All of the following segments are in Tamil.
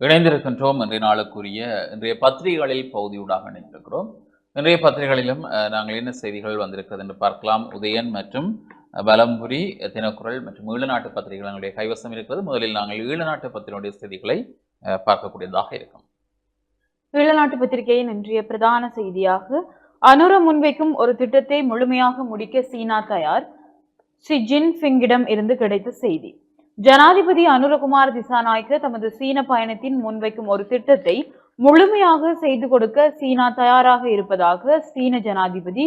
இணைந்திருக்கின்றோம் இன்றைய நாளுக்குரிய இன்றைய பத்திரிகைகளில் பகுதியூடாக இணைந்திருக்கிறோம். இன்றைய பத்திரிகைகளிலும் அஹ், நாங்கள் என்ன செய்திகள் வந்திருக்கிறது என்று பார்க்கலாம். உதயன் மற்றும் பலம்புரி வலம்புரி தினக்குரல் மற்றும் ஈழநாட்டு பத்திரிகைகள் எங்களுடைய கைவசம் இருக்கிறது. முதலில் நாங்கள் ஈழநாட்டு பத்திரிகையுடைய செய்திகளை அஹ், பார்க்கக்கூடியதாக இருக்கும். ஈழநாட்டு பத்திரிகையின் இன்றைய பிரதான செய்தியாக அனுர முன்வைக்கும் ஒரு திட்டத்தை முழுமையாக முடிக்க சீனா தயார். ஷி ஜின்பிங்கிடம் இருந்து கிடைத்த செய்தி. ஜனாதிபதி அனுரகுமார் திசாநாயக்க தமது சீன பயணத்தின் முன்வைக்கும் ஒரு திட்டத்தை முழுமையாக செய்து கொடுக்க சீனா தயாராக இருப்பதாக சீன ஜனாதிபதி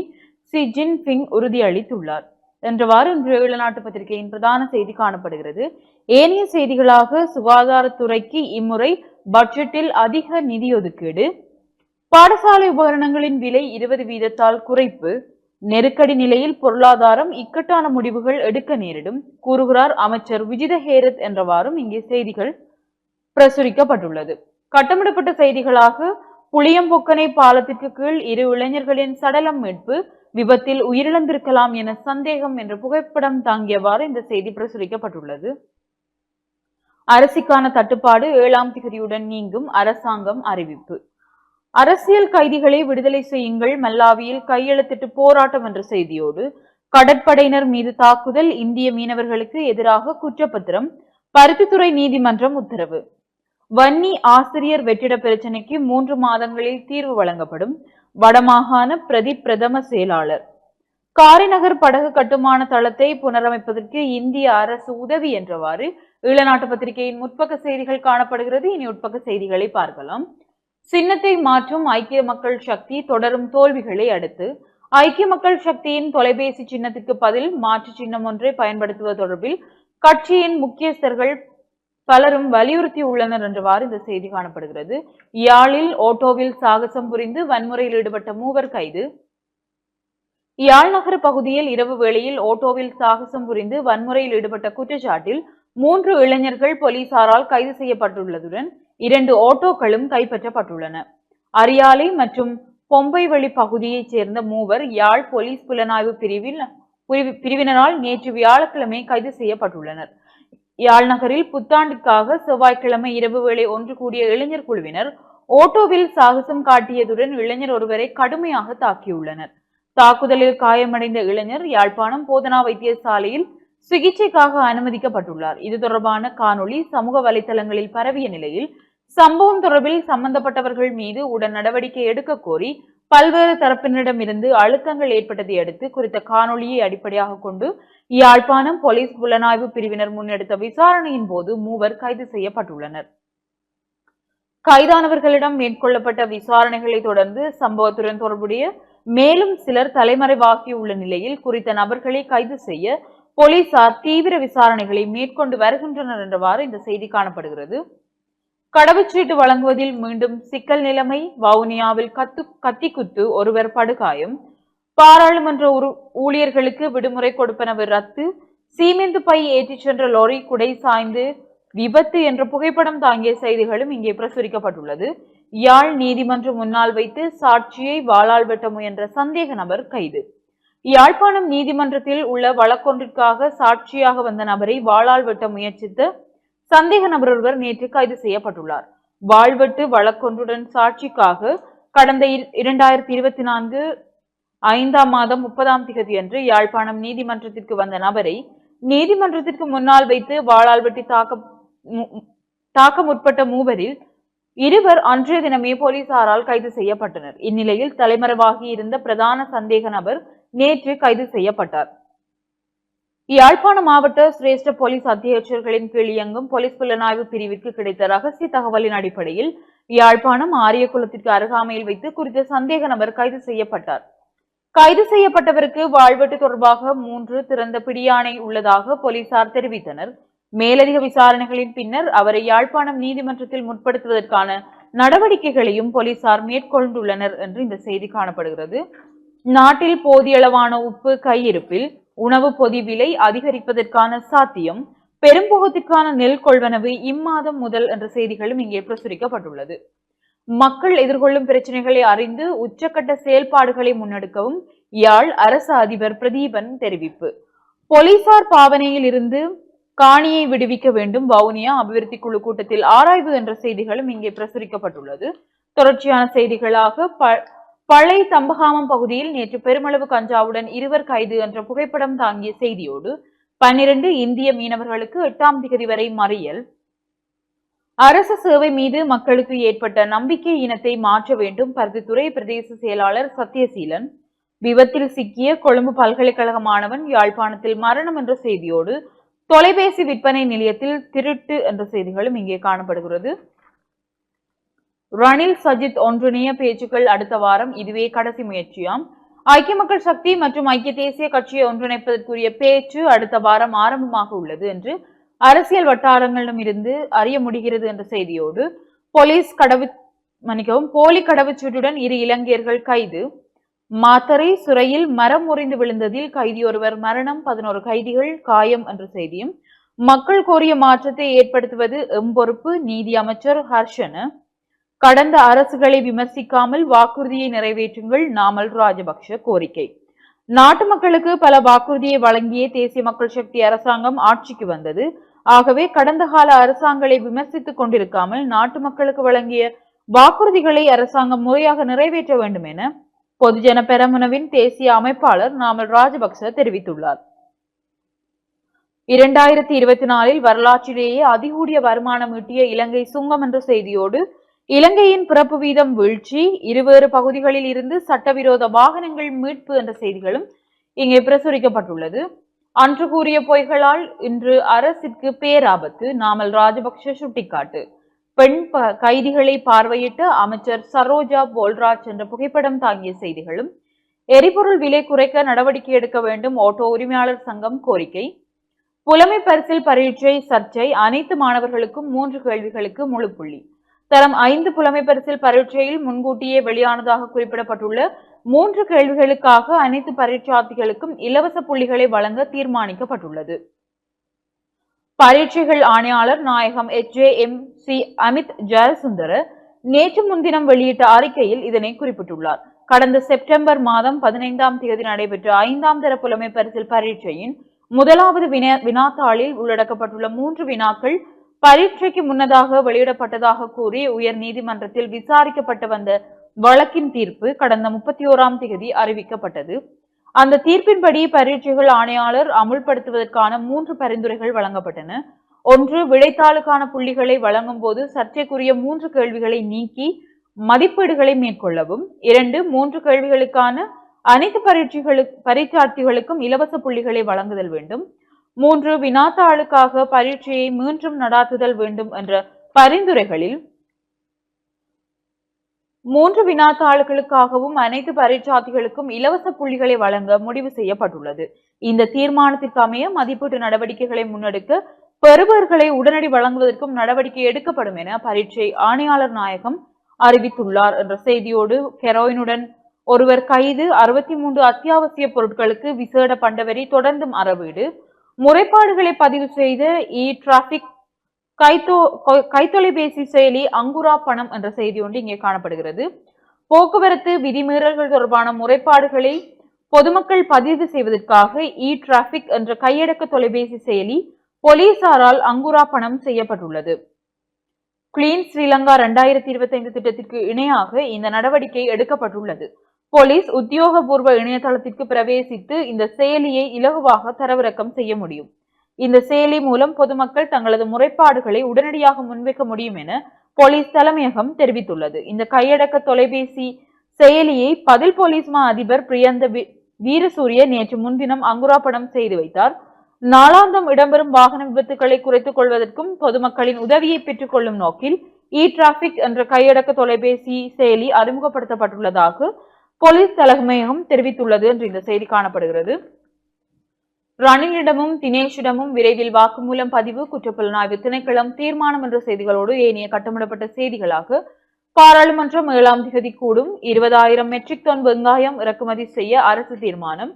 ஷி ஜின்பிங் உறுதியளித்துள்ளார். என்றவாறு இன்று ஈழநாட்டு பத்திரிகையின் பிரதான செய்தி காணப்படுகிறது. ஏனைய செய்திகளாக சுகாதாரத்துறைக்கு இம்முறை பட்ஜெட்டில் அதிக நிதி ஒதுக்கீடு பாடசாலை உபகரணங்களின் விலை இருபது வீதத்தால் குறைப்பு நெருக்கடி நிலையில் பொருளாதாரம் இக்கட்டான முடிவுகள் எடுக்க நேரிடும் கூறுகிறார் அமைச்சர் விஜித ஹேரத் என்றவாறும் இங்கே செய்திகள் பிரசுரிக்கப்பட்டுள்ளது. கட்டமிடப்பட்ட செய்திகளாக புளியம்பொக்கனை பாலத்திற்கு கீழ் இரு இளைஞர்களின் சடலம் மீட்பு விபத்தில் உயிரிழந்திருக்கலாம் என சந்தேகம் என்ற புகைப்படம் தாங்கியவாறு இந்த செய்தி பிரசுரிக்கப்பட்டுள்ளது. அரசிக்கான தட்டுப்பாடு ஏழாம் திகதியுடன் நீங்கும் அரசாங்கம் அறிவிப்பு. அரசியல் கைதிகளை விடுதலை செய்யுங்கள் மல்லாவியில் கையெழுத்திட்டு போராட்டம் என்ற செய்தியோடு கடற்படையினர் மீது தாக்குதல் இந்திய மீனவர்களுக்கு எதிராக குற்றப்பத்திரம் பருத்தித்துறை நீதிமன்றம் உத்தரவு. வன்னி ஆசிரியர் வெற்றிட பிரச்சினைக்கு மூன்று மாதங்களில் தீர்வு வழங்கப்படும் வடமாகாண பிரதி பிரதம செயலாளர். காரிநகர் படகு கட்டுமான தளத்தை புனரமைப்பதற்கு இந்திய அரசு உதவி என்றவாறு ஈழநாட்டு பத்திரிகையின் முற்பக்க செய்திகள் காணப்படுகிறது. இனி உட்பக்க செய்திகளை பார்க்கலாம். சின்னத்தை மாற்றும் ஐக்கிய மக்கள் சக்தி தொடரும் தோல்விகளை அடுத்து ஐக்கிய மக்கள் சக்தியின் தொலைபேசி சின்னத்திற்கு பதில் மாற்று சின்னம் ஒன்றை பயன்படுத்துவது தொடர்பில் கட்சியின் முக்கியஸ்தர்கள் பலரும் வலியுறுத்தி உள்ளனர் என்றவாறு இந்த செய்தி காணப்படுகிறது. யாழில் ஓட்டோவில் சாகசம் புரிந்து வன்முறையில் ஈடுபட்ட மூவர் கைது. யாழ் நகர பகுதியில் இரவு வேளையில் ஓட்டோவில் சாகசம் புரிந்து வன்முறையில் ஈடுபட்ட குற்றச்சாட்டில் மூன்று இளைஞர்கள் போலீசாரால் கைது செய்யப்பட்டுள்ளதுடன் இரண்டு ஓட்டோக்களும் கைப்பற்றப்பட்டுள்ளன. அரியாலை மற்றும் பொம்பைவழி பகுதியைச் சேர்ந்த மூவர் யாழ் போலீஸ் புலனாய்வு பிரிவில் பிரிவினரால் நேற்று வியாழக்கிழமை கைது செய்யப்பட்டுள்ளனர். யாழ் நகரில் புத்தாண்டிற்காக செவ்வாய்க்கிழமை இரவு வேளை ஒன்று கூடிய இளைஞர் குழுவினர் ஓட்டோவில் சாகசம் காட்டியதுடன் இளைஞர் ஒருவரை கடுமையாக தாக்கியுள்ளனர். தாக்குதலில் காயமடைந்த இளைஞர் யாழ்ப்பாணம் போதனா வைத்தியசாலையில் சிகிச்சைக்காக அனுமதிக்கப்பட்டுள்ளார். இது தொடர்பான காணொளி சமூக வலைதளங்களில் பரவிய நிலையில் சம்பவம் தொடர்பில் சம்பந்தப்பட்டவர்கள் மீது உடன் நடவடிக்கை எடுக்க கோரி பல்வேறு தரப்பினரிடமிருந்து அழுத்தங்கள் ஏற்பட்டதை அடுத்து குறித்த காணொளியை அடிப்படையாக கொண்டு யாழ்ப்பாணம் போலீஸ் புலனாய்வு பிரிவினர் முன்னெடுத்த விசாரணையின் போது மூவர் கைது செய்யப்பட்டுள்ளனர். கைதானவர்களிடம் மேற்கொள்ளப்பட்ட விசாரணைகளை தொடர்ந்து சம்பவத்துடன் தொடர்புடைய மேலும் சிலர் தலைமறைவாகியுள்ள நிலையில் குறித்த நபர்களை கைது செய்ய போலீசார் தீவிர விசாரணைகளை மேற்கொண்டு வருகின்றனர் என்றவாறு இந்த செய்தி காணப்படுகிறது. கடவுச்சீட்டு வழங்குவதில் மீண்டும் சிக்கல் நிலைமை. வவுனியாவில் கத்து கத்திக்குத்து ஒருவர் படுகாயம். பாராளுமன்ற உரு- ஊழியர்களுக்கு விடுமுறை கொடுப்பனவு ரத்து. சீமெந்து பை ஏற்றிச் சென்ற லொரி குடை சாய்ந்து விபத்து என்ற புகைப்படம் தாங்கிய செய்திகளும் இங்கே பிரசுரிக்கப்பட்டுள்ளது. யாழ் நீதிமன்றம் முன்னால் வைத்து சாட்சியை வாளால் வெட்ட முயன்ற சந்தேக நபர் கைது. யாழ்ப்பாணம் நீதிமன்றத்தில் உள்ள வழக்கொன்றிற்காக சாட்சியாக வந்த நபரை வாளால் வெட்ட முயற்சித்த சந்தேக நபர் ஒருவர் நேற்று கைது செய்யப்பட்டுள்ளார். வாழ்வெட்டு வழக்கொன்றுடன் சாட்சிக்காக கடந்த இரண்டாயிரத்தி இருபத்தி நான்கு ஐந்தாம் மாதம் முப்பதாம் திகதி அன்று யாழ்ப்பாணம் நீதிமன்றத்திற்கு வந்த நபரை நீதிமன்றத்திற்கு முன்னால் வைத்து வாழால் வெட்டி தாக்க தாக்க முற்பட்ட மூவரில் இருவர் அன்றைய தினமே போலீசாரால் கைது செய்யப்பட்டனர். இந்நிலையில் தலைமறைவாகி இருந்த பிரதான சந்தேக நபர் நேற்று கைது செய்யப்பட்டார். யாழ்ப்பாண மாவட்ட சிரேஷ்ட போலீஸ் அத்தியட்சர்களின் கீழ் இயங்கும் போலீஸ் புலனாய்வு பிரிவிற்கு கிடைத்த ரகசிய தகவலின் அடிப்படையில் யாழ்ப்பாணம் ஆரியகுளத்திற்கு அருகாமையில் வைத்து குறித்த சந்தேக நபர் கைது செய்யப்பட்டார். கைது செய்யப்பட்டவருக்கு வாழ்வெட்டு தொடர்பாக மூன்று திறந்த பிடியாணை உள்ளதாக போலீசார் தெரிவித்தனர். மேலதிக விசாரணைகளின் பின்னர் அவரை யாழ்ப்பாணம் நீதிமன்றத்தில் முற்படுத்துவதற்கான நடவடிக்கைகளையும் போலீசார் மேற்கொண்டுள்ளனர் என்று இந்த செய்தி காணப்படுகிறது. நாட்டில் போதியளவான உப்பு கையிருப்பில் உணவு பொதி விலை அதிகரிப்பதற்கான சாத்தியம் பெரும்போகத்திற்கான நெல் கொள்வனவு இம்மாதம் முதல் என்ற செய்திகளும் இங்கே பிரசுரிக்கப்பட்டுள்ளது. மக்கள் எதிர்கொள்ளும் பிரச்சனைகளை அறிந்து உச்சக்கட்ட செயல்பாடுகளை முன்னெடுக்கவும் யாழ் அரச அதிபர் பிரதீபன் தெரிவிப்பு. போலீசார் பாவனையில் இருந்து காணியை விடுவிக்க வேண்டும் வவுனியா அபிவிருத்தி குழு கூட்டத்தில் ஆராய்வு என்ற செய்திகளும் இங்கே பிரசுரிக்கப்பட்டுள்ளது. தொடர்ச்சியான செய்திகளாக ப பழை தம்பகாமம் பகுதியில் நேற்று பெருமளவு கஞ்சாவுடன் இருவர் கைது என்ற புகைப்படம் தாங்கிய செய்தியோடு பன்னிரண்டு இந்திய மீனவர்களுக்கு எட்டாம் திகதி வரை மறியல். அரசு சேவை மீது மக்களுக்கு ஏற்பட்ட நம்பிக்கை இனத்தை மாற்ற வேண்டும் பருத்தித்துறை பிரதேச செயலாளர் சத்யசீலன். விபத்தில் சிக்கிய கொழும்பு பல்கலைக்கழக மாணவன் யாழ்ப்பாணத்தில் மரணம் என்ற செய்தியோடு தொலைபேசி விற்பனை நிலையத்தில் திருட்டு என்ற செய்திகளும் இங்கே காணப்படுகிறது. ரணில் சஜித் ஒன்றிணைய பேச்சுக்கள் அடுத்த வாரம். இதுவே கடைசி முயற்சியாம். ஐக்கிய மக்கள் சக்தி மற்றும் ஐக்கிய தேசிய கட்சியை ஒன்றிணைப்பதற்குரிய பேச்சு அடுத்த வாரம் ஆரம்பமாக உள்ளது என்று அரசியல் வட்டாரங்களிடம் இருந்து அறிய முடிகிறது என்ற செய்தியோடு போலீஸ் கடவு மன்னிக்கவும் போலி கடவுச்சீட்டுடன் இரு இலங்கையர்கள் கைது. மாத்தரை சிறையில் மரம் முறிந்து விழுந்ததில் கைதி ஒருவர் மரணம். பதினோரு கைதிகள் காயம் என்ற செய்தியும். மக்கள் கோரிய மாற்றத்தை ஏற்படுத்துவது எம்பொறுப்பு நீதி அமைச்சர் ஹர்ஷன. கடந்த அரசுகளை விமர்சிக்காமல் வாக்குறுதியை நிறைவேற்றுங்கள் நாமல் ராஜபக்ஷ கோரிக்கை. நாட்டு மக்களுக்கு பல வாக்குறுதியை வழங்கிய தேசிய மக்கள் சக்தி அரசாங்கம் ஆட்சிக்கு வந்தது. ஆகவே கடந்த கால அரசாங்கங்களை விமர்சித்துக் கொண்டிருக்காமல் நாட்டு மக்களுக்கு வழங்கிய வாக்குறுதிகளை அரசாங்கம் முறையாக நிறைவேற்ற வேண்டும் என பொதுஜன பெரமுனவின் தேசிய அமைப்பாளர் நாமல் ராஜபக்ச தெரிவித்துள்ளார். இரண்டாயிரத்தி இருபத்தி நாலில் வரலாற்றிலேயே அதிகூடிய வருமானம் ஈட்டிய இலங்கை சுங்கம் என்ற செய்தியோடு இலங்கையின் பிறப்பு வீதம் வீழ்ச்சி இருவேறு பகுதிகளில் இருந்து சட்டவிரோத வாகனங்கள் மீட்பு என்ற செய்திகளும் இங்கே பிரசுரிக்கப்பட்டுள்ளது. அன்று கூறிய பொய்களால் இன்று அரசிற்கு பேராபத்து நாமல் ராஜபக்ஷ சுட்டிக்காட்டு. பெண் கைதிகளை பார்வையிட்ட அமைச்சர் சரோஜா போல்ராஜ் என்ற புகைப்படம் தாங்கிய செய்திகளும் எரிபொருள் விலை குறைக்க நடவடிக்கை எடுக்க வேண்டும் ஓட்டோ உரிமையாளர் சங்கம் கோரிக்கை. புலமை பரிசில் பரீட்சை சர்ச்சை அனைத்து மாணவர்களுக்கும் மூன்று கேள்விகளுக்கு முழு புள்ளி தரம் ஐந்து புலமை பரிசில் பரீட்சையில் முன்கூட்டியே வெளியானதாக குறிப்பிடப்பட்டுள்ள மூன்று கேள்விகளுக்காக அனைத்து பரீட்சார்த்திகளுக்கும் இலவச புள்ளிகளை வழங்க தீர்மானிக்கப்பட்டுள்ளது. பரீட்சைகள் ஆணையாளர் நாயகம் H J M C Amith Jayasundara நேற்று முன்தினம் வெளியிட்ட அறிக்கையில் இதனை குறிப்பிட்டுள்ளார். கடந்த செப்டம்பர் மாதம் பதினைந்தாம் தேதி நடைபெற்ற ஐந்தாம் தர புலமை பரிசில் பரீட்சையின் முதலாவது வினா வினாத்தாளில் உள்ளடக்கப்பட்டுள்ள மூன்று வினாக்கள் பரீட்சைக்கு முன்னதாக வெளியிடப்பட்டதாக கூறி உயர் நீதிமன்றத்தில் விசாரிக்கப்பட்டு வந்த வழக்கின் தீர்ப்பு கடந்த முப்பத்தி ஓராம் தேதி அறிவிக்கப்பட்டது. அந்த தீர்ப்பின்படி பரீட்சைகள் ஆணையாளர் அமுல்படுத்துவதற்கான மூன்று பரிந்துரைகள் வழங்கப்பட்டன. ஒன்று விடைத்தாளுக்கான புள்ளிகளை வழங்கும் போது சர்ச்சைக்குரிய மூன்று கேள்விகளை நீக்கி மதிப்பீடுகளை மேற்கொள்ளவும். இரண்டு மூன்று கேள்விகளுக்கான அனைத்து பரீட்சைகளுக்கு பரீட்சார்த்திகளுக்கும் இலவச புள்ளிகளை வழங்குதல் வேண்டும். மூன்று வினாத்தாளுக்காக பரீட்சையை மீண்டும் நடாத்துதல் வேண்டும் என்ற பரிந்துரைகளில் மூன்று வினாத்தாள்களுக்காகவும் அனைத்து பரீட்சார்த்திகளுக்கும் இலவச புள்ளிகளை வழங்க முடிவு செய்யப்பட்டுள்ளது. இந்த தீர்மானத்திற்கு அமைய மதிப்பீட்டு நடவடிக்கைகளை முன்னெடுக்க பெறுபவர்களை உடனடி வழங்குவதற்கும் நடவடிக்கை எடுக்கப்படும் என பரீட்சை ஆணையாளர் நாயகம் அறிவித்துள்ளார் என்ற செய்தியோடு ஹெரோயினுடன் ஒருவர் கைது அறுபத்தி மூன்று அத்தியாவசிய பொருட்களுக்கு விசேட பண்டவரி தொடர்ந்தும் அறவீடு முறைப்பாடுகளை பதிவு செய்த இ டிராபிக் கைத்தோ கைத்தொலைபேசி செயலி அங்குரா பணம் என்ற செய்தி ஒன்று இங்கே காணப்படுகிறது. போக்குவரத்து விதிமீறல்கள் தொடர்பான முறைப்பாடுகளை பொதுமக்கள் பதிவு செய்வதற்காக இ டிராபிக் என்ற கையடக்க தொலைபேசி செயலி போலீசாரால் அங்குரா பணம் செய்யப்பட்டுள்ளது. கிளீன் ஸ்ரீலங்கா இரண்டாயிரத்தி இருபத்தி ஐந்து திட்டத்திற்கு இணையாக இந்த நடவடிக்கை எடுக்கப்பட்டுள்ளது. போலீஸ் உத்தியோகபூர்வ இணையதளத்திற்கு பிரவேசித்து இந்த செயலியை இலகுவாக தரவிறக்கம் செய்ய முடியும். இந்த செயலி மூலம் பொதுமக்கள் தங்களது முறைப்பாடுகளை உடனடியாக முன்வைக்க முடியும் என போலீஸ் தலைமையகம் தெரிவித்துள்ளது. இந்த கையடக்க தொலைபேசி செயலியை பதில் போலீஸ் மா அதிபர் பிரியந்த வீரசூரிய நேற்று முன்தினம் அங்குராப்படம் செய்து வைத்தார். நாளாந்தம் இடம்பெறும் வாகன விபத்துக்களை குறைத்துக் கொள்வதற்கும் பொதுமக்களின் உதவியை பெற்றுக் கொள்ளும் நோக்கில் இ டிராபிக் என்ற கையடக்க தொலைபேசி செயலி அறிமுகப்படுத்தப்பட்டுள்ளதாக போலீஸ் தலைமையகம் தெரிவித்துள்ளது என்று இந்த செய்தி காணப்படுகிறது. ரணிலிடமும் தினேஷிடமும் விரைவில் வாக்குமூலம் பதிவு குற்றப்புலனாய்வு திணைக்களம் தீர்மானம் என்ற செய்திகளோடு ஏனைய கட்டமிடப்பட்ட செய்திகளாக பாராளுமன்றம் ஏழாம் திகதி கூடும். இருபதாயிரம் மெட்ரிக் டன் வெங்காயம் இறக்குமதி செய்ய அரசு தீர்மானம்.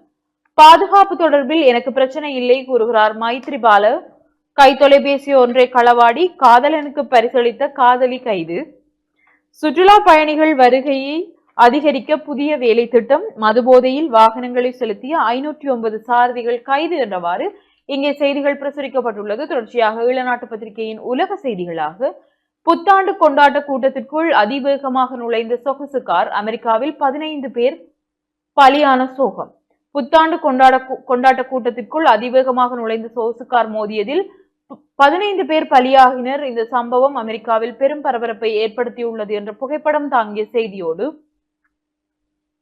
பாதுகாப்பு தொடர்பில் எனக்கு பிரச்சனை இல்லை கூறுகிறார் மைத்ரிபால கைத்தொலைபேசி ஒன்றை களவாடி காதலனுக்கு பரிசளித்த காதலி கைது. சுற்றுலா பயணிகள் வருகையை அதிகரிக்க புதிய வேலை திட்டம் மதுபோதையில் வாகனங்களை செலுத்திய ஐநூற்றி ஒன்பது சாரதிகள் கைது என்றவாறு இங்கே செய்திகள் பிரசுரிக்கப்பட்டுள்ளது. தொடர்ச்சியாக ஈழநாட்டு பத்திரிகையின் உலக செய்திகளாக புத்தாண்டு கொண்டாட்ட கூட்டத்திற்குள் அதிவேகமாக நுழைந்த சொகுசு கார் அமெரிக்காவில் பதினைந்து பேர் பலியான சோகம். புத்தாண்டு கொண்டாட கொண்டாட்ட கூட்டத்திற்குள் அதிவேகமாக நுழைந்த சொகுசு கார் மோதியதில் பதினைந்து பேர் பலியாகினர். இந்த சம்பவம் அமெரிக்காவில் பெரும் பரபரப்பை ஏற்படுத்தியுள்ளது என்ற புகைப்படம் தாங்கிய செய்தியோடு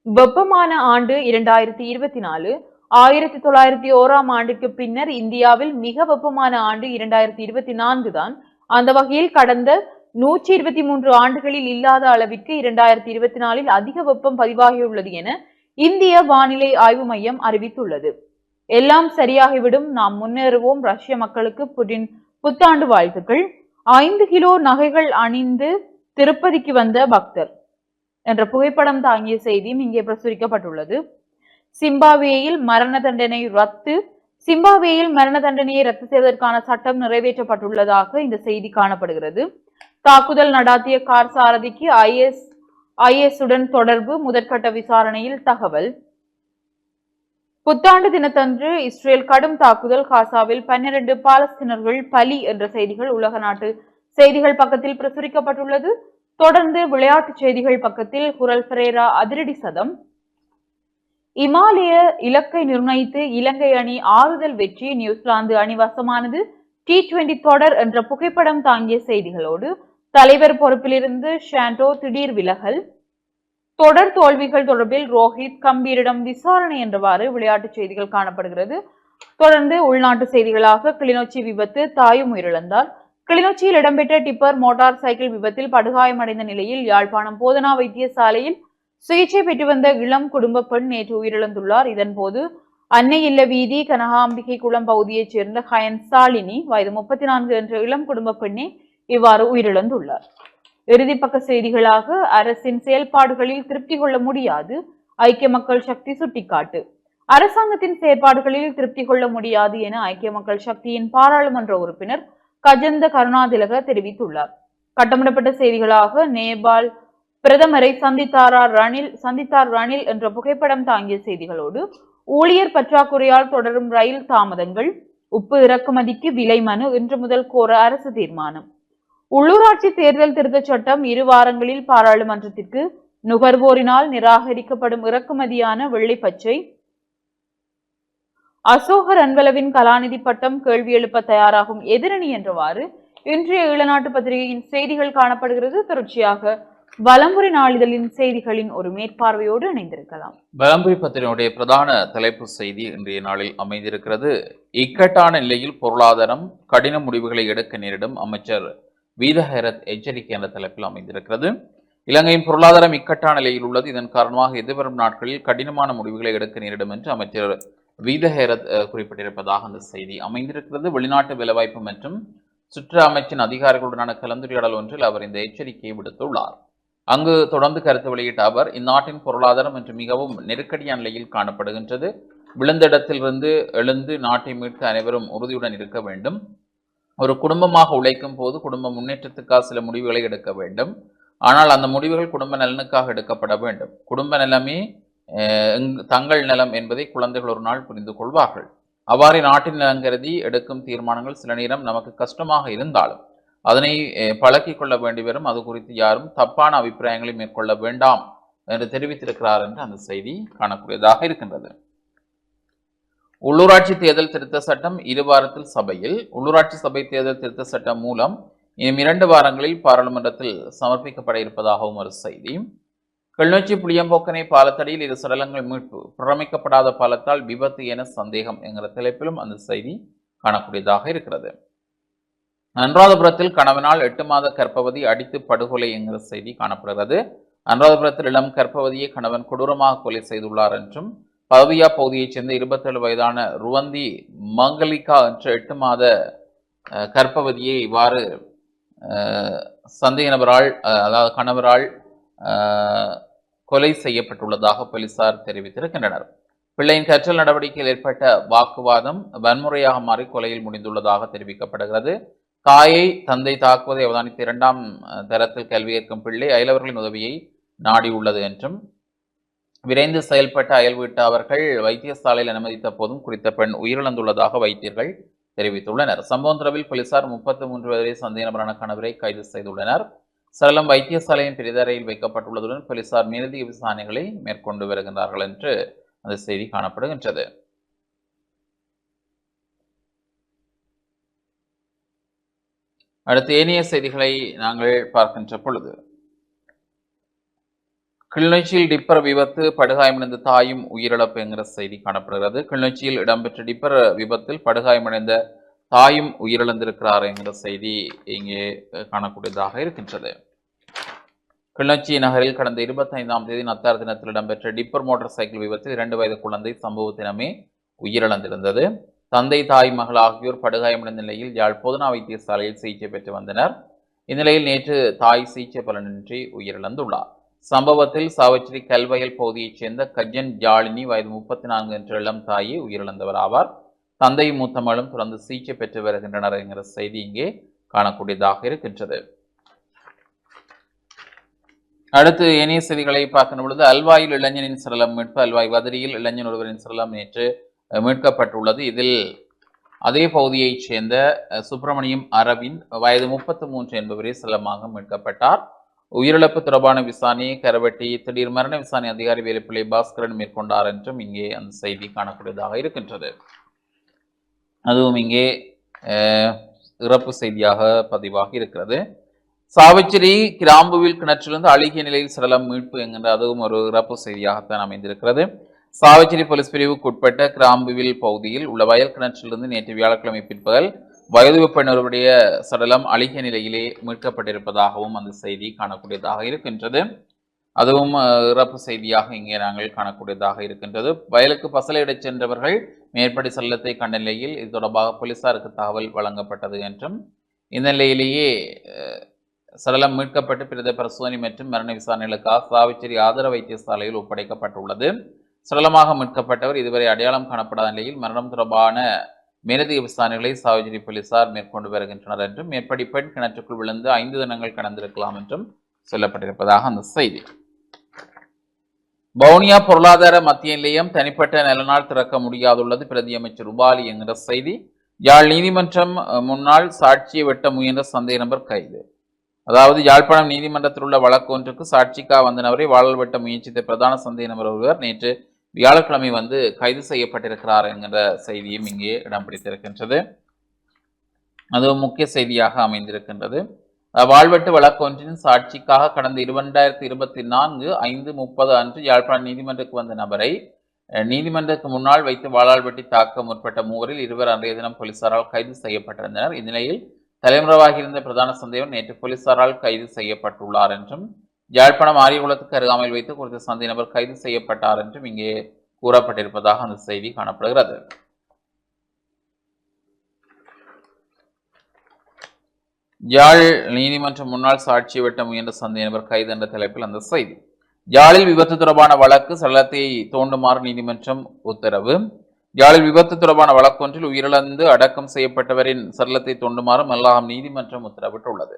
வெப்பமான ஆண்டு இரண்டாயிரத்தி இருபத்தி நாலு. ஆயிரத்தி தொள்ளாயிரத்தி ஓராம் ஆண்டுக்கு பின்னர் இந்தியாவில் மிக வெப்பமான ஆண்டு இரண்டாயிரத்தி இருபத்தி நான்கு தான். அந்த வகையில் கடந்த நூற்றி இருபத்தி மூன்று ஆண்டுகளில் இல்லாத அளவிற்கு இரண்டாயிரத்தி இருபத்தி நாலில் அதிக வெப்பம் பதிவாகியுள்ளது என இந்திய வானிலை ஆய்வு மையம் அறிவித்துள்ளது. எல்லாம் சரியாகிவிடும். நாம் முன்னேறுவோம். ரஷ்ய மக்களுக்கு புடின் புத்தாண்டு வாழ்த்துக்கள். ஐந்து கிலோ நகைகள் அணிந்து திருப்பதிக்கு வந்த பக்தர். என்ற புகைப்படம் தாங்கிய செய்தியும் இங்கே பிரசுரிக்கப்பட்டுள்ளது. சிம்பாப்வேயில் மரண தண்டனை ரத்து. சிம்பாப்வேயில் மரண தண்டனையை ரத்து செய்வதற்கான சட்டம் நிறைவேற்றப்பட்டுள்ளதாக இந்த செய்தி காணப்படுகிறது. தாக்குதல் நடாத்திய கார் சாரதிக்கு ஐஎஸ் ஐஎஸ் உடன் தொடர்பு முதற்கட்ட விசாரணையில் தகவல். புத்தாண்டு தினத்தன்று இஸ்ரேல் கடும் தாக்குதல் காசாவில் பன்னிரண்டு பாலஸ்தீனர்கள் பலி என்ற செய்திகள் உலக நாட்டு செய்திகள் பக்கத்தில் பிரசுரிக்கப்பட்டுள்ளது. தொடர்ந்து விளையாட்டுச் செய்திகள் பக்கத்தில் குரல் பெரேரா அதிரடி சதம். இமாலய இலக்கை நிர்ணயித்து இலங்கை அணி ஆறுதல் வெற்றி நியூசிலாந்து அணி வசமானது. டி டுவெண்டி தொடர் என்ற புகைப்படம் தாங்கிய செய்திகளோடு தலைவர் பொறுப்பிலிருந்து ஷாண்டோ திடீர் விலகல். தொடர் தோல்விகள் தொடர்பில் ரோஹித் கம்பீரிடம் விசாரணை என்றவாறு விளையாட்டுச் செய்திகள் காணப்படுகிறது. தொடர்ந்து உள்நாட்டு செய்திகளாக கிளிநொச்சி விபத்து தாயும் உயிரிழந்தார். கிளிநொச்சியில் இடம்பெற்ற டிப்பர் மோட்டார் சைக்கிள் விபத்தில் படுகாயமடைந்த நிலையில் யாழ்ப்பாணம் போதனா வைத்தியசாலையில் சிகிச்சை பெற்று வந்த இளம் குடும்ப பெண் நேற்று உயிரிழந்துள்ளார். இதன்போது அன்னை இல்ல வீதி கனகாம்பிகை குளம் பகுதியைச் சேர்ந்த ஹயன் சாலினி வயது முப்பத்தி நான்கு என்ற இளம் குடும்ப பெண்ணே இவ்வாறு உயிரிழந்துள்ளார். இறுதிப்பக்க செய்திகளாக அரசின் செயல்பாடுகளில் திருப்தி கொள்ள முடியாது ஐக்கிய மக்கள் சக்தி சுட்டிக்காட்டு. அரசாங்கத்தின் செயற்பாடுகளில் திருப்தி கொள்ள முடியாது என ஐக்கிய மக்கள் சக்தியின் பாராளுமன்ற உறுப்பினர் கஜந்த கருணாதிலக தெரிவித்துள்ளார். கட்டமிடப்பட்ட செய்திகளாக நேபாள் பிரதமரை சந்தித்தாரா ரணில் சந்தித்தார் ரணில் என்ற புகைப்படம் தாங்கிய செய்திகளோடு ஊழியர் பற்றாக்குறையால் தொடரும் ரயில் தாமதங்கள் உப்பு இறக்குமதிக்கு விலை மனு இன்று முதல் கோர அரசு தீர்மானம். உள்ளூராட்சி தேர்தல் திருத்தச் சட்டம் இரு வாரங்களில் பாராளுமன்றத்திற்கு நுகர்வோரினால் நிராகரிக்கப்படும் இறக்குமதியான வெள்ளை பச்சை அசோகர் அன்பளவின் கலாநிதி பட்டம் கேள்வி எழுப்ப தயாராகும் எதிரணி என்றவாறு இன்றைய இளநாட்டு பத்திரிகையின் செய்திகள் காணப்படுகிறது. தொடர்ச்சியாக வலம்புரி நாளிதழின் செய்திகளின் ஒரு மேற்பார்வையோடு இணைந்திருக்கலாம். வலம்புரி பத்திரிகையுடைய பிரதான தலைப்பு செய்தி இன்றைய நாளில் அமைந்திருக்கிறது. இக்கட்டான நிலையில் பொருளாதாரம் கடின முடிவுகளை எடுக்க நேரிடும் அமைச்சர் வீதஹரத் எச்சரிக்கை என்ற தலைப்பில் அமைந்திருக்கிறது. இலங்கையின் பொருளாதாரம் இக்கட்டான நிலையில் உள்ளது. இதன் காரணமாக எதிர்வரும் நாட்களில் கடினமான முடிவுகளை எடுக்க நேரிடும் என்று அமைச்சர் வீதஹேரத் குறிப்பிட்டிருப்பதாக அந்த செய்தி அமைந்திருக்கிறது. வெளிநாட்டு வேலைவாய்ப்பு மற்றும் சுற்று அமைச்சின் அதிகாரிகளுடனான கலந்துரையாடல் ஒன்றில் அவர் இந்த எச்சரிக்கையை விடுத்துள்ளார். அங்கு தொடர்ந்து கருத்து வெளியிட்ட அவர் இந்நாட்டின் பொருளாதாரம் இன்று மிகவும் நெருக்கடியான நிலையில் காணப்படுகின்றது. விழுந்த இடத்திலிருந்து எழுந்து நாட்டை மீட்க அனைவரும் உறுதியுடன் இருக்க வேண்டும். ஒரு குடும்பமாக உழைக்கும் போது குடும்ப முன்னேற்றத்துக்காக சில முடிவுகளை எடுக்க வேண்டும். ஆனால் அந்த முடிவுகள் குடும்ப நலனுக்காக எடுக்கப்பட வேண்டும். குடும்ப நலமே தங்கள் நலம் என்பதை குழந்தைகள் ஒரு நாள் புரிந்து கொள்வார்கள். அவ்வாறு நாட்டின் நலன் கருதி எடுக்கும் தீர்மானங்கள் சில நேரம் நமக்கு கஷ்டமாக இருந்தாலும் அதனை பழக்கிக் கொள்ள வேண்டி வரும் அது குறித்து யாரும் தப்பான அபிப்பிராயங்களை மேற்கொள்ள வேண்டாம் என்று தெரிவித்திருக்கிறார் என்று அந்த செய்தி காணக்கூடியதாக இருக்கின்றது. உள்ளூராட்சி தேர்தல் திருத்த சட்டம் இரு வாரத்தில் சபையில் உள்ளூராட்சி சபை தேர்தல் திருத்த சட்டம் மூலம் இரண்டு வாரங்களில் பாராளுமன்றத்தில் சமர்ப்பிக்கப்பட இருப்பதாகவும் ஒரு செய்தி. கிளிநொச்சி புளியம்போக்கனை பாலத்தடியில் இரு சடலங்கள் மீட்பு. புறமைக்கப்படாத பாலத்தால் விபத்து என சந்தேகம் என்கிற தலைப்பிலும் அந்த செய்தி காணக்கூடியதாக இருக்கிறது. அனுராதபுரத்தில் கணவனால் எட்டு மாத கர்ப்பவதி அடித்து படுகொலை என்கிற செய்தி காணப்படுகிறது. அனுராதபுரத்தில் இளம் கர்ப்பவதியை கணவன் கொடூரமாக கொலை செய்துள்ளார் என்றும் பதவியா பகுதியைச் சேர்ந்த இருபத்தேழு வயதான ருவந்தி மங்கலிகா என்ற எட்டு மாத அஹ், கர்ப்பவதியை இவ்வாறு சந்தேக நபரால் அஹ், அதாவது கணவரால் கொலை செய்யப்பட்டுள்ளதாக போலீசார் தெரிவித்திருக்கின்றனர். பிள்ளையின் கற்றல் நடவடிக்கையில் ஏற்பட்ட வாக்குவாதம் வன்முறையாக மாறி கொலையில் முடிந்துள்ளதாக தெரிவிக்கப்படுகிறது. தாயை தந்தை தாக்குவதை அவதானித்து இரண்டாம் தரத்தில் கல்வி ஏற்கும் பிள்ளை அயலவர்களின் உதவியை நாடியுள்ளது என்றும் விரைந்து செயல்பட்ட அயல் வீட்டு அவர்கள் வைத்தியசாலையில் அனுமதித்த போதும் குறித்த பெண் உயிரிழந்துள்ளதாக வைத்தியர்கள் தெரிவித்துள்ளனர். சம்பவம் தொடர்பில் போலீசார் முப்பத்தி மூன்று வரை சந்தேக நபரான கணவரை கைது செய்துள்ளனர். சரளம் வைத்தியசாலையின் பெரிதரையில் வைக்கப்பட்டுள்ளதுடன் போலீசார் மேலதிக விசாரணைகளை மேற்கொண்டு வருகின்றார்கள் என்று அந்த செய்தி காணப்படுகின்றது. அடுத்து ஏனைய செய்திகளை நாங்கள் பார்க்கின்ற பொழுது கிளிநொச்சியில் டிப்பர் விபத்து படுகாயமடைந்த தாயும் உயிரிழப்பு என்கிற செய்தி காணப்படுகிறது. கிளிநொச்சியில் இடம்பெற்ற டிப்பர் விபத்தில் படுகாயமடைந்த தாயும் உயிரிழந்திருக்கிறார் என்கிற செய்தி இங்கே காணக்கூடியதாக இருக்கின்றது. கிளிநொச்சி நகரில் கடந்த இருபத்தைந்தாம் தேதி நத்தார் தினத்தில் இடம்பெற்ற டிப்பர் மோட்டார் சைக்கிள் விபத்தில் இரண்டு வயது குழந்தை சம்பவ தினமே உயிரிழந்திருந்தது. தந்தை தாய் மகள் ஆகியோர் படுகாயமடைந்த நிலையில் யாழ் பொதுனா வைத்தியசாலையில் சிகிச்சை பெற்று வந்தனர். இந்நிலையில் நேற்று தாய் சிகிச்சை பலனின்றி உயிரிழந்துள்ளார். சம்பவத்தில் சாவச்சேரி கல்வயல் பகுதியைச் சேர்ந்த கஜன் ஜாலினி வயது முப்பத்தி நான்கு என்ற இளம் தாயே உயிரிழந்தவர் ஆவார் தந்தை மூத்த மகளும் தொடர்ந்து சிகிச்சை பெற்று வருகின்றனர் என்கிற செய்தி இங்கே காணக்கூடியதாக இருக்கின்றது. அடுத்து இணைய செய்திகளை பார்க்கும் பொழுது அல்வாயில் இளைஞனின் சரளம் மீட்பு அல்வாய் வதிரியில் இளைஞன் ஒருவரின் சரளம் நேற்று மீட்கப்பட்டுள்ளது. இதில் அதே பகுதியைச் சேர்ந்த சுப்பிரமணியம் அரவிந்த் வயது முப்பத்து மூன்று என்பவரே சரளமாக மீட்கப்பட்டார். உயிரிழப்பு தொடர்பான விசாரணையை கரவெட்டி திடீர் மரண விசாரணை அதிகாரி வேலுப்பிள்ளை பாஸ்கரன் மேற்கொண்டார் என்றும் இங்கே அந்த செய்தி காணக்கூடியதாக இருக்கின்றது. அதுவும் இங்கே அஹ், இறப்பு செய்தியாக பதிவாகி இருக்கிறது. சாவச்சேரி கிராம்புவில் கிணற்றிலிருந்து அழுகிய நிலையில் சடலம் மீட்பு என்கின்ற அதுவும் ஒரு இறப்பு செய்தியாகத்தான் அமைந்திருக்கிறது. சாவச்சேரி போலீஸ் பிரிவுக்குட்பட்ட கிராம்புவில் பகுதியில் உள்ள வயல் கிணற்றிலிருந்து நேற்று வியாழக்கிழமை பிற்பகல் வயது பெண்ணருடைய சடலம் அழுகிய நிலையிலே மீட்கப்பட்டிருப்பதாகவும் அந்த செய்தி காணக்கூடியதாக இருக்கின்றது. அதுவும் இறப்பு செய்தியாக இங்கே நாங்கள் காணக்கூடியதாக இருக்கின்றது. வயலுக்கு பசலையிடச் சென்றவர்கள் மேற்படி சடலத்தை கண்ட நிலையில் இது தொடர்பாக போலீசாருக்கு தகவல் வழங்கப்பட்டது என்றும் இந்த நிலையிலேயே சடலம் மீட்கப்பட்டு பிரத பரிசோதனை மற்றும் மரண விசாரணைகளுக்காக சாவிச்சேரி ஆதர வைத்தியசாலையில் ஒப்படைக்கப்பட்டுள்ளது. சடலமாக மீட்கப்பட்டவர் இதுவரை அடையாளம் காணப்படாத நிலையில் மரணம் தொடர்பான மேலதிக விசாரணைகளை சாவிச்சேரி போலீசார் மேற்கொண்டு வருகின்றனர் என்றும் மேற்படி பெண் கிணற்றுக்குள் விழுந்து ஐந்து தினங்கள் கடந்திருக்கலாம் என்றும் சொல்லப்பட்டிருப்பதாக அந்த செய்தி. வவுனியா பொருளாதார மத்திய நிலையம் தனிப்பட்ட நலனால் திறக்க முடியாதுள்ளது பிரதியமைச்சர் உபாலி என்கிற செய்தி. யாழ் நீதிமன்றம் முன்னாள் சாட்சியை வெட்ட முயன்ற சந்தேக நபர் கைது. அதாவது யாழ்ப்பாணம் நீதிமன்றத்தில் உள்ள வழக்கு ஒன்றுக்கு சாட்சிக்கா வந்த நபரை வாழல் வெட்ட முயற்சித்த பிரதான சந்தேக நபர் ஒருவர் நேற்று வியாழக்கிழமை வந்து கைது செய்யப்பட்டிருக்கிறார் என்கிற செய்தியும் இங்கே இடம் பிடித்திருக்கின்றது. அதுவும் முக்கிய செய்தியாக அமைந்திருக்கின்றது. வாழ்வெட்டு வழக்கு ஒன்றின் சாட்சிக்காக கடந்த இரண்டாயிரத்தி இருபத்தி நான்கு ஐந்து முப்பது அன்று யாழ்ப்பாணம் நீதிமன்றத்துக்கு வந்த நபரை நீதிமன்றத்துக்கு முன்னால் வைத்து வாழால் வெட்டி தாக்க முற்பட்ட மூவரில் இருவர் அன்றைய தினம் போலீசாரால் கைது செய்யப்பட்டிருந்தனர். இந்நிலையில் தலைமுறைவாகி இருந்த பிரதான சந்தேகம் நேற்று போலீசாரால் கைது செய்யப்பட்டுள்ளார் என்றும் யாழ்ப்பாணம் ஆரியகுளத்துக்கு அருகாமையில் வைத்து குறித்த சந்தை நபர் கைது செய்யப்பட்டார் என்றும் இங்கே கூறப்பட்டிருப்பதாக அந்த செய்தி காணப்படுகிறது. யாழ் நீதிமன்றம் முன்னாள் சாட்சி வெட்ட முயன்ற சந்தேக நபர் கைது என்ற தலைப்பில் அந்த செய்தி. யாழில் விபத்து தொடர்பான வழக்கு சடலத்தை தோண்டுமாறு நீதிமன்றம் உத்தரவு. யாழில் விபத்து தொடர்பான வழக்கொன்றில் உயிரிழந்து அடக்கம் செய்யப்பட்டவரின் சரலத்தை தொண்டுமாறும் அல்லாஹம் நீதிமன்றம் உத்தரவிட்டுள்ளது.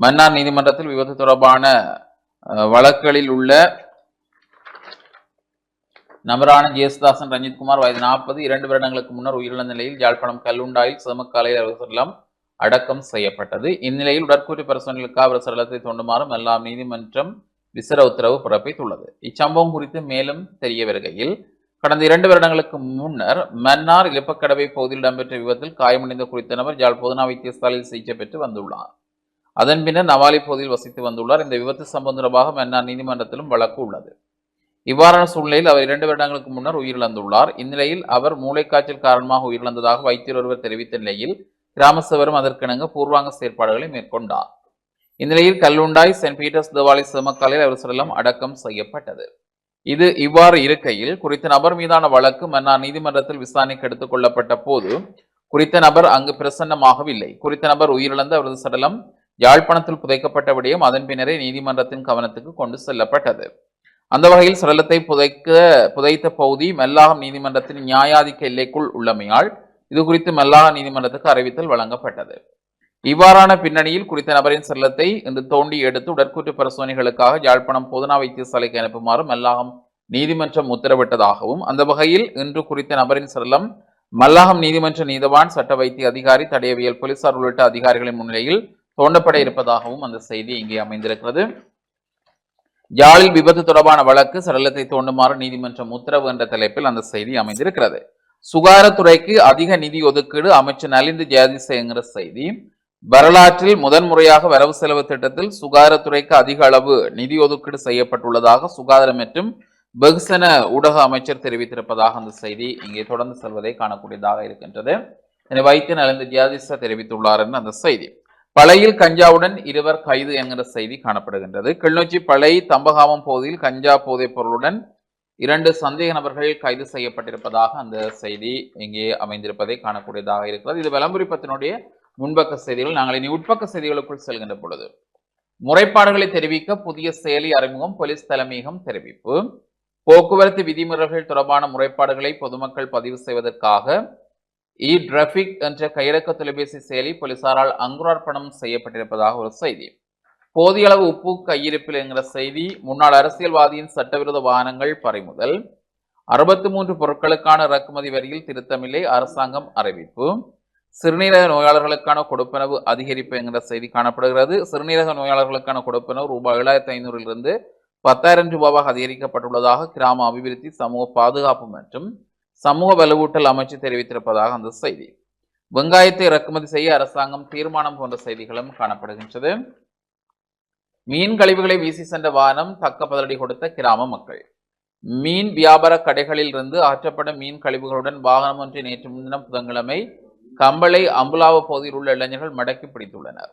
மன்னார் நீதிமன்றத்தில் விபத்து தொடர்பான வழக்குகளில் உள்ள நபரான ஜேசுதாசன் ரஞ்சித்குமார் வயது நாற்பது இரண்டு வருடங்களுக்கு முன்னர் உயிரிழந்த நிலையில் யாழ்ப்பாணம் கல்லுண்டாயில் சிவமக்காலையில் அவர் அடக்கம் செய்யப்பட்டது. இந்நிலையில் உடற்கூறி பரிசோதனைகளுக்கு அவர் சரலத்தை தோண்டுமாறும் எல்லாம் நீதிமன்றம் விசர உத்தரவு பிறப்பித்துள்ளது. இச்சம்பவம் குறித்து மேலும் தெரிய வருகையில் கடந்த இரண்டு வருடங்களுக்கு முன்னர் மன்னார் இலப்பக்கடவை பகுதியில் இடம்பெற்ற விபத்தில் காயமடைந்த குறித்த நபர் யாழ் பொதுனா வைத்தியசாலையில் சிகிச்சை பெற்று வந்துள்ளார். அதன் பின்னர் நவாலி பகுதியில் வசித்து வந்துள்ளார். இந்த விபத்து சம்பந்தமாக மன்னார் நீதிமன்றத்திலும் வழக்கு உள்ளது. இவ்வாறான சூழ்நிலையில் அவர் இரண்டு வருடங்களுக்கு முன்னர் உயிரிழந்துள்ளார். இந்நிலையில் அவர் மூளைக்காய்ச்சல் காரணமாக உயிரிழந்ததாக வைத்தியர் ஒருவர் தெரிவித்த நிலையில் கிராம சபரும் அதற்கிணங்க பூர்வாங்க செயற்பாடுகளை மேற்கொண்டார். இந்நிலையில் கல்லுண்டாய் சென்ட் பீட்டர்ஸ் தேவாலய சிமக்காலில் அவர் சடலம் அடக்கம் செய்யப்பட்டது. இது இவ்வாறு இருக்கையில் குறித்த நபர் மீதான வழக்கு மன்னார் நீதிமன்றத்தில் விசாரணைக்கு எடுத்துக் கொள்ளப்பட்ட போது குறித்த நபர் அங்கு பிரசன்னமாகவில்லை. குறித்த நபர் உயிரிழந்த அவரது சடலம் யாழ்ப்பாணத்தில் புதைக்கப்பட்ட விடயம் அதன் பின்னரே நீதிமன்றத்தின் கவனத்துக்கு கொண்டு செல்லப்பட்டது. அந்த வகையில் சடலத்தை புதைக்க புதைத்த பகுதி மெல்லாகம் நீதிமன்றத்தின் நியாயாதிக்க எல்லைக்குள் உள்ளமையால் இது குறித்து மெல்லாக நீதிமன்றத்துக்கு அறிவித்தல் வழங்கப்பட்டது. இவ்வாறான பின்னணியில் குறித்த நபரின் செல்லத்தை இன்று தோண்டி எடுத்து உடற்கூற்று பரிசோதனைகளுக்காக யாழ்ப்பாணம் பொதுநா வைத்தியசாலைக்கு அனுப்புமாறு மல்லாகம் நீதிமன்றம் உத்தரவிட்டதாகவும் அந்த வகையில் இன்று குறித்த நபரின் செல்லம் மல்லாகம் நீதிமன்ற நீதவான் சட்ட வைத்திய அதிகாரி தடையவியல் போலீசார் உள்ளிட்ட அதிகாரிகளின் முன்னிலையில் தோண்டப்பட இருப்பதாகவும் அந்த செய்தி இங்கே அமைந்திருக்கிறது. யாழில் விபத்து தொடர்பான வழக்கு சடலத்தை தோண்டுமாறு நீதிமன்றம் உத்தரவு என்ற தலைப்பில் அந்த செய்தி அமைந்திருக்கிறது. சுகாதாரத்துறைக்கு அதிக நிதி ஒதுக்கீடு அமைச்சர் நலிந்து ஜெயதிசை என்கிற செய்தி வரலாற்றில் முதன்முறையாக வரவு செலவு திட்டத்தில் சுகாதாரத்துறைக்கு அதிக அளவு நிதி ஒதுக்கீடு செய்யப்பட்டுள்ளதாக சுகாதார மற்றும் வெகுசன ஊடக அமைச்சர் தெரிவித்திருப்பதாக அந்த செய்தி இங்கே தொடர்ந்து செல்வதை காணக்கூடியதாக இருக்கின்றது. இதனை வைத்து நலிந்து ஜியாதிச தெரிவித்துள்ளார் என்று அந்த செய்தி. பழையில் கஞ்சாவுடன் இருவர் கைது என்கிற செய்தி காணப்படுகின்றது. கிளிநொச்சி பழை தம்பகாமம் பகுதியில் கஞ்சா போதைப் பொருளுடன் இரண்டு சந்தேக நபர்கள் கைது செய்யப்பட்டிருப்பதாக அந்த செய்தி இங்கே அமைந்திருப்பதை காணக்கூடியதாக இருக்கிறது. இது விளம்பரிப்பத்தினுடைய முன்பக்க செய்திகள் நாங்கள் இனி உட்பக்க செய்திகளுக்குள் செல்கின்ற பொழுது முறைப்பாடுகளை தெரிவிக்க புதிய செயலி அறிமுகம் போலீஸ் தலைமையகம் தெரிவிப்பு. போக்குவரத்து விதிமுறைகள் தொடர்பான முறைப்பாடுகளை பொதுமக்கள் பதிவு செய்வதற்காக இ டிராபிக் என்ற கையடக்க தொலைபேசி செயலி போலீசாரால் அங்குரார்ப்பணம் செய்யப்பட்டிருப்பதாக ஒரு செய்தி. போதிய அளவு உப்பு கையிருப்பில் என்கிற செய்தி முன்னாள் அரசியல்வாதியின் சட்டவிரோத வாகனங்கள் பறிமுதல். அறுபத்தி மூன்று பொருட்களுக்கான இறக்குமதி வரியில் திருத்தமில்லை அரசாங்கம் அறிவிப்பு. சிறுநீரக நோயாளர்களுக்கான கொடுப்பனவு அதிகரிப்பு என்கிற செய்தி காணப்படுகிறது. சிறுநீரக நோயாளர்களுக்கான கொடுப்பனவு ரூபாய் ஏழாயிரத்தி ஐநூறிலிருந்து பத்தாயிரம் ரூபாவாக அதிகரிக்கப்பட்டுள்ளதாக கிராம அபிவிருத்தி சமூக பாதுகாப்பு மற்றும் சமூக வலுவூட்டல் அமைச்சு தெரிவித்திருப்பதாக அந்த செய்தி. வெங்காயத்தை இறக்குமதி செய்ய அரசாங்கம் தீர்மானம் போன்ற செய்திகளும் காணப்படுகின்றது. மீன் கழிவுகளை வீசி சென்ற வாகனம் தக்க பதிலடி கொடுத்த கிராம மக்கள். மீன் வியாபார கடைகளில் இருந்து அகற்றப்படும் மீன் கழிவுகளுடன் வாகனம் ஒன்றை நேற்று முன்தினம் புதன்கிழமை கம்பளை அம்புலாவ பகுதியில் உள்ள இளைஞர்கள் மடக்கி பிடித்துள்ளனர்.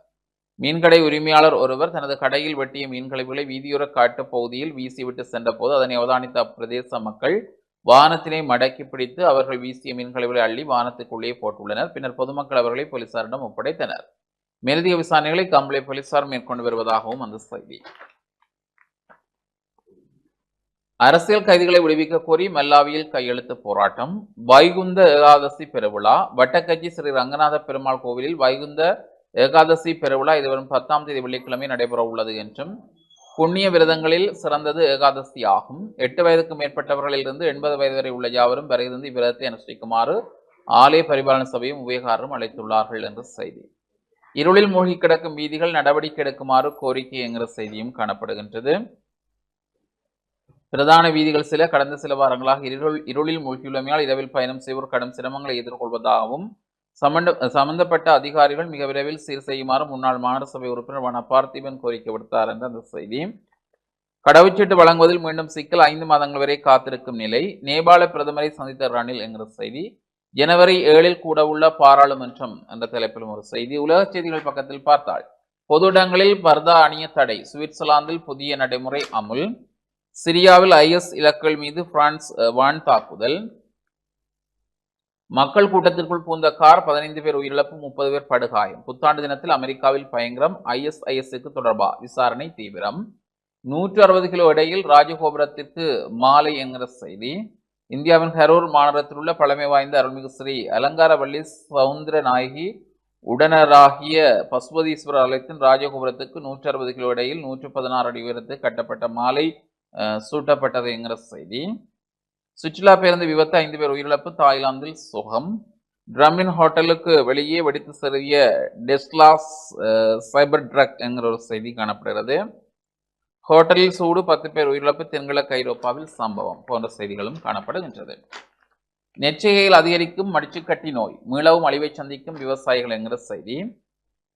மீன்கடை உரிமையாளர் ஒருவர் தனது கடையில் வெட்டிய மீன் கழிவுகளை வீதியோர காட்டு பகுதியில் வீசிவிட்டு சென்றபோது அதனை அவதானித்த அப்பிரதேச மக்கள் வானத்தினை மடக்கி பிடித்து அவர்கள் வீசிய மீன் கழிவுகளை அள்ளி வானத்துக்குள்ளேயே போட்டுள்ளனர். பின்னர் பொதுமக்கள் அவர்களை போலீசாரிடம் ஒப்படைத்தனர். மேலதிக விசாரணைகளை கம்பளை போலீசார் மேற்கொண்டு வருவதாகவும் அந்த செய்தி. அரசியல் கைதிகளை விடுவிக்க கோரி மல்லாவியில் கையெழுத்து போராட்டம். வைகுந்த ஏகாதசி பெருவிழா. வட்டக்கட்சி ஸ்ரீ ரங்கநாத பெருமாள் கோவிலில் வைகுந்த ஏகாதசி பெருவிழா இதுவரும் பத்தாம் தேதி வெள்ளிக்கிழமை நடைபெற உள்ளது என்றும் புண்ணிய விரதங்களில் சிறந்தது ஏகாதசி ஆகும். எட்டு வயதுக்கு மேற்பட்டவர்களிலிருந்து எண்பது வயது வரை உள்ள யாவரும் வரையிருந்து இவ்விரதத்தை அனுஷ்டிக்குமாறு ஆலய பரிபாலன சபையும் உபயகாரரும் அழைத்துள்ளார்கள் என்ற செய்தி. இருளில் மூழ்கி கிடக்கும் வீதிகள் நடவடிக்கை எடுக்குமாறு கோரிக்கை என்கிற செய்தியும் காணப்படுகின்றது. பிரதான வீதிகள் சில கடந்த சில வாரங்களாக இருள் இருளில் மூழ்கியுள்ளமையால் இரவில் பயணம் செய்வோர் கடும் சிரமங்களை எதிர்கொள்வதாகவும் சம்பந்த சம்பந்தப்பட்ட அதிகாரிகள் மிக விரைவில் சீர் செய்யுமாறு முன்னாள் மாநகர சபை உறுப்பினர் வன பார்த்திபன் கோரிக்கை விடுத்தார் என்ற அந்த செய்தி. கடவுச்சீட்டு வழங்குவதில் மீண்டும் சிக்கல் ஐந்து மாதங்கள் வரை காத்திருக்கும் நிலை. நேபாள பிரதமரை சந்தித்த ரணில் என்கிற செய்தி ஜனவரி ஏழில் கூட உள்ள பாராளுமன்றம் என்ற தலைப்பிலும் ஒரு செய்தி. உலக செய்திகள் பக்கத்தில் பார்த்தால் பொது இடங்களில் பர்தா அணிய தடை சுவிட்சர்லாந்தில் புதிய நடைமுறை அமுல். சிரியாவில் ஐஎஸ் இலக்குகள் மீது பிரான்ஸ் வான் தாக்குதல். மக்கள் கூட்டத்திற்குள் பூந்த கார் பதினைந்து பேர் உயிரிழப்பு முப்பது பேர் படுகாயம். புத்தாண்டு தினத்தில் அமெரிக்காவில் பயங்கரம் ஐஎஸ்ஐஎஸ்க்கு தொடர்பா விசாரணை தீவிரம். நூற்று அறுபது கிலோ இடையில் ராஜகோபுரத்திற்கு மாலை என்கிற செய்தி. இந்தியாவின் ஹரூர் மாநகரத்தில் உள்ள பழமை வாய்ந்த அருள்மிகு ஸ்ரீ அலங்காரவள்ளி சவுந்தர நாயகி உடனராகிய பசுபதீஸ்வரர் ஆலயத்தின் ராஜகோபுரத்துக்கு நூற்றி அறுபது கிலோ இடையில் நூற்று பதினாறு அடி உயரத்துக்கு கட்டப்பட்ட மாலை சூட்டப்பட்டது என்கிற செய்தி. சுற்றுலா பேருந்து விபத்து ஐந்து பேர் உயிரிழப்பு. தாய்லாந்தில் சுகம். ட்ரம்மின் ஹோட்டலுக்கு வெளியே வெடித்து சிறிய டெஸ்லாஸ் சைபர் ட்ரக் என்கிற ஒரு செய்தி காணப்படுகிறது. ஹோட்டலில் சூடு பத்து பேர் உயிரிழப்பு. தென்கிழக்கு ஐரோப்பாவில் சம்பவம் போன்ற செய்திகளும் காணப்படுகின்றது. நெற்றிகையில் அதிகரிக்கும் மடிச்சுக்கட்டி நோய். மீளவும் அழிவை சந்திக்கும் விவசாயிகள் என்கிற செய்தி.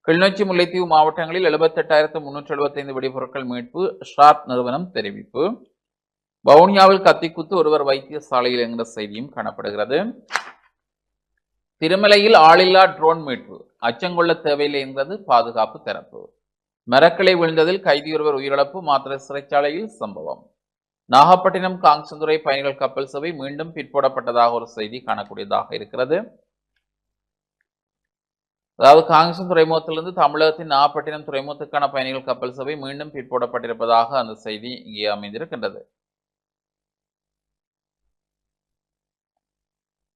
கிளிநொச்சி முல்லைத்தீவு மாவட்டங்களில் எழுபத்தெட்டாயிரத்து முன்னூற்றி எழுபத்தைந்து வெடிபொருட்கள் மீட்பு ஷார்ப் நிறுவனம் தெரிவிப்பு. வவுனியாவில் கத்திக்குத்து ஒருவர் வைத்தியசாலையில் என்கிற செய்தியும் காணப்படுகிறது. திருமலையில் ஆளில்லா ட்ரோன் மீட்பு அச்சங்கொள்ள தேவையில்லை என்பது பாதுகாப்பு தரப்பு. மரக்கிளை விழுந்ததில் கைதியொருவர் உயிரிழப்பு மாத்திரை சிறைச்சாலையில் சம்பவம். நாகப்பட்டினம் காங்கசந்துறை பயணிகள் கப்பல் சபை மீண்டும் பிற்போடப்பட்டதாக ஒரு செய்தி காணக்கூடியதாக இருக்கிறது. அதாவது காங்கிரசும் துறைமுகத்திலிருந்து தமிழகத்தின் நாகப்பட்டினம் துறைமுகத்துக்கான பயணிகள் கப்பல் சபை மீண்டும் பிற்போடப்பட்டிருப்பதாக அந்த செய்தி இங்கே அமைந்திருக்கின்றது.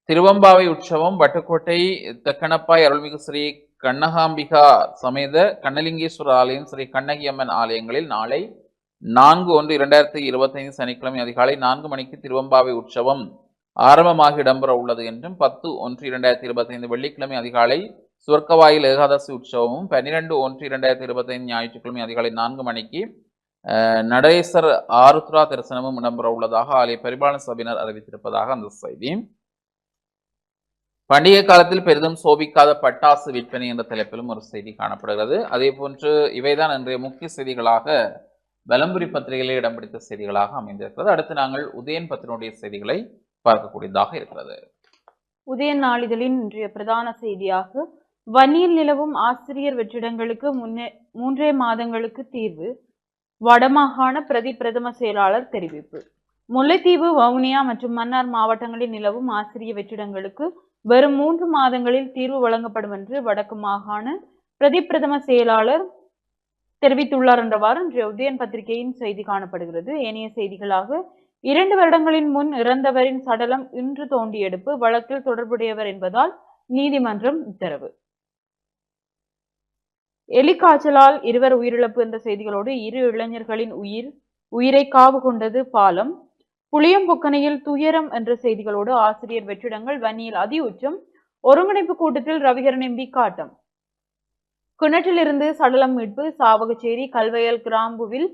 திருவம்பாவை உற்சவம் வட்டுக்கோட்டை தக்கணப்பாய் அருள்மிகு ஸ்ரீ கண்ணகாம்பிகா சமேத கண்ணலிங்கேஸ்வரர் ஆலயம் ஸ்ரீ கண்ணகி அம்மன் ஆலயங்களில் நாளை நான்கு ஒன்று இரண்டாயிரத்தி இருபத்தைந்து சனிக்கிழமை அதிகாலை நான்கு மணிக்கு திருவம்பாவை உற்சவம் ஆரம்பமாக இடம்பெற உள்ளது என்றும் பத்து ஒன்று இரண்டாயிரத்தி இருபத்தைந்து வெள்ளிக்கிழமை அதிகாலை சுவர்க்கவாயில் ஏகாதசி உற்சவமும் பன்னிரெண்டு ஒன்று இரண்டாயிரத்தி இருபத்தைந்து ஞாயிற்றுக்கிழமை அதிகாலை நான்கு மணிக்கு நடேசர் ஆருத்ரா தரிசனமும் இடம்பெற உள்ளதாக ஆலய பரிபாலன சபையினர் அறிவித்திருப்பதாக அந்த செய்தி. பண்டிகை காலத்தில் பெரிதும் சோபிக்காத பட்டாசு விற்பனை என்ற தலைப்பிலும் ஒரு செய்தி காணப்படுகிறது. அதே போன்று இவைதான் இன்றைய முக்கிய செய்திகளாக வலம்புரி பத்திரிகையிலே இடம் பிடித்த செய்திகளாக அமைந்திருக்கிறது. அடுத்து நாங்கள் உதயன் பத்தினுடைய செய்திகளை பார்க்கக்கூடியதாக இருக்கிறது. உதயன் நாளிதழின் இன்றைய பிரதான செய்தியாக வன்னியில் நிலவும் ஆசிரியர் வெற்றிடங்களுக்கு முன்னே மூன்றே மாதங்களுக்கு தீர்வு வடமாகாண பிரதி பிரதம செயலாளர் தெரிவிப்பு. முல்லைத்தீவு வவுனியா மற்றும் மன்னார் மாவட்டங்களில் நிலவும் ஆசிரிய வெற்றிடங்களுக்கு வரும் மூன்று மாதங்களில் தீர்வு வழங்கப்படும் என்று வடக்கு மாகாண பிரதி பிரதம செயலாளர் தெரிவித்துள்ளார் என்றவாறு இன்றைய உதயன் பத்திரிகையின் செய்தி காணப்படுகிறது. ஏனைய செய்திகளாக இரண்டு வருடங்களின் முன் இறந்தவரின் சடலம் இன்று தோண்டி எடுப்பு வழக்கில் தொடர்புடையவர் என்பதால் நீதிமன்றம் உத்தரவு. எலிக்காய்ச்சலால் இருவர் உயிரிழப்பு என்ற செய்திகளோடு இரு இளைஞர்களின் உயிர் உயிரை காவு கொண்டது பாலம். புளியம்பொக்கனையில் துயரம் என்ற செய்திகளோடு ஆசிரியர் வெற்றிடங்கள் வன்னியில் அதி உச்சம். ஒருங்கிணைப்பு கூட்டத்தில் ரவிகரன் எம்பி காட்டம். கிணற்றிலிருந்து சடலம் மீட்பு சாவகச்சேரி கல்வயல் கிராம்புவில்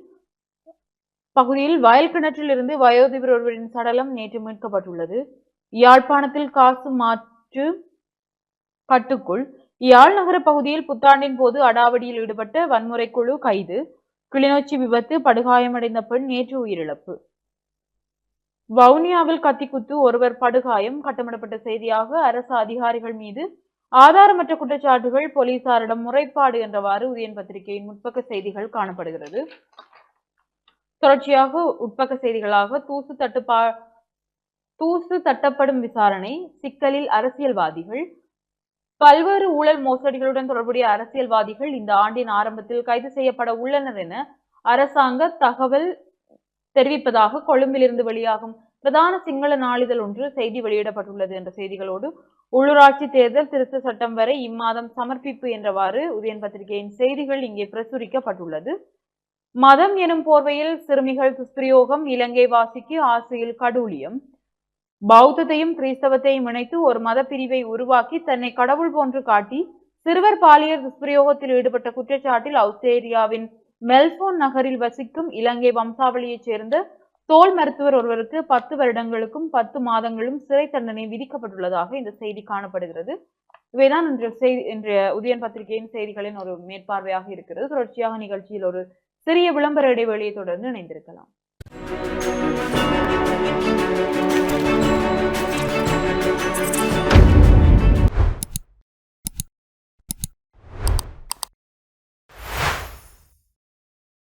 பகுதியில் வயல் கிணற்றிலிருந்து வயோதிபர் ஒருவரின் சடலம் நேற்று மீட்கப்பட்டுள்ளது. யாழ்ப்பாணத்தில் காசு மாற்று கட்டுக்குள் யாழ் நகர பகுதியில் புத்தாண்டின் போது அடாவடியில் ஈடுபட்ட வன்முறை குழு கைது கிளிநொச்சி விபத்து படுகாயமடைந்த பெண் நேற்று உயிரிழப்பு. வவுனியாவில் கத்திக்குத்து ஒருவர் படுகாயம் கட்டமிடப்பட்ட செய்தியாக அரசு அதிகாரிகள் மீது ஆதாரமற்ற குற்றச்சாட்டுகள் போலீசாரிடம் முறைப்பாடு என்றவாறு உதயன் பத்திரிகையின் முற்பக்க செய்திகள் காணப்படுகிறது. தொடர்ச்சியாக உட்பக்க செய்திகளாக தூசு தட்டுப்பா தூசு தட்டப்படும் விசாரணை சிக்கலில் அரசியல்வாதிகள் பல்வேறு ஊழல் மோசடிகளுடன் தொடர்புடைய அரசியல்வாதிகள் இந்த ஆண்டின் ஆரம்பத்தில் கைது செய்யப்பட உள்ளனர் என அரசாங்க தகவல் தெரிவிப்பதாக கொழும்பிலிருந்து வெளியாகும் பிரதான சிங்கள நாளிதழ் ஒன்று செய்தி வெளியிடப்பட்டுள்ளது என்ற செய்திகளோடு உள்ளூராட்சி தேர்தல் திருத்த சட்டம் வரை இம்மாதம் சமர்ப்பிப்பு என்றவாறு உதயன் பத்திரிகையின் செய்திகள் இங்கே பிரசுரிக்கப்பட்டுள்ளது. மதம் எனும் போர்வையில் சிறுமிகள் துஷ்பிரயோகம் இலங்கை வாசிக்கு ஆசையில் கடூழியம். பௌத்தத்தையும் கிறிஸ்தவத்தையும் இணைத்து ஒரு மத பிரிவை உருவாக்கி தன்னை கடவுள் போன்று காட்டி சிறுவர் பாலியல் துஷ்பிரயோகத்தில் ஈடுபட்ட குற்றச்சாட்டில் அவுஸ்திரேலியாவின் மெல்போன் நகரில் வசிக்கும் இலங்கை வம்சாவளியைச் சேர்ந்த தோல் மருத்துவர் ஒருவருக்கு பத்து வருடங்களுக்கும் பத்து மாதங்களும் சிறை தண்டனை விதிக்கப்பட்டுள்ளதாக இந்த செய்தி காணப்படுகிறது. இவைதான் இன்றைய செய்தி இன்றைய உதயன் பத்திரிகையின் செய்திகளின் ஒரு மேற்பார்வையாக இருக்கிறது. தொடர்ச்சியாக நிகழ்ச்சியில் ஒரு சிறிய விளம்பர இடைவெளியை தொடர்ந்து இணைந்திருக்கலாம்.